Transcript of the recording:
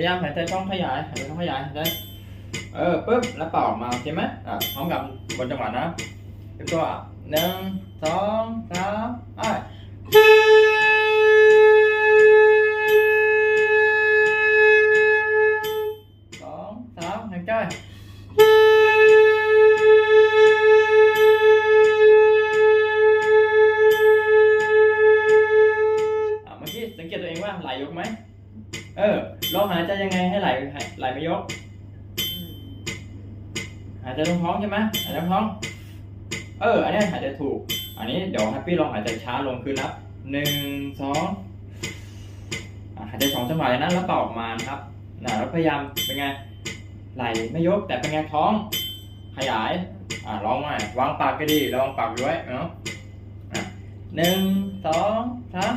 พยายามหายใจท้องขยายหายใจท้องขยายหายใจเออปุ๊บแล้วเป่าออกมาโอเคไหมอะพร้อมกับบนจังหวะนะเตรียมตัวหนึ่งสองสามไปสองสามหายใจอะเมื่อกี้สังเกตตัวเองว่าไหลยกไหม เออลองหายใจยังไงให้ไหลไหลไม่ยก หายใจลงท้องใช่ไหมหายใจลงท้อง เออ อันนี้หายใจถูก อันนี้เดี๋ยวแฮปปี้ลองหายใจช้าลงคือนับหนึ่งสองอะหายใจสองจังหวะเลยนะแล้วเป่าออกมานะครับนะแล้วพยายามเป็นไง ไหลไม่ยกแต่เป็นไงท้อง ขยาย อะลองใหม่วางปากก็ดีระวังปากอยู่ไว้เนาะอะหนึ่งสองสาม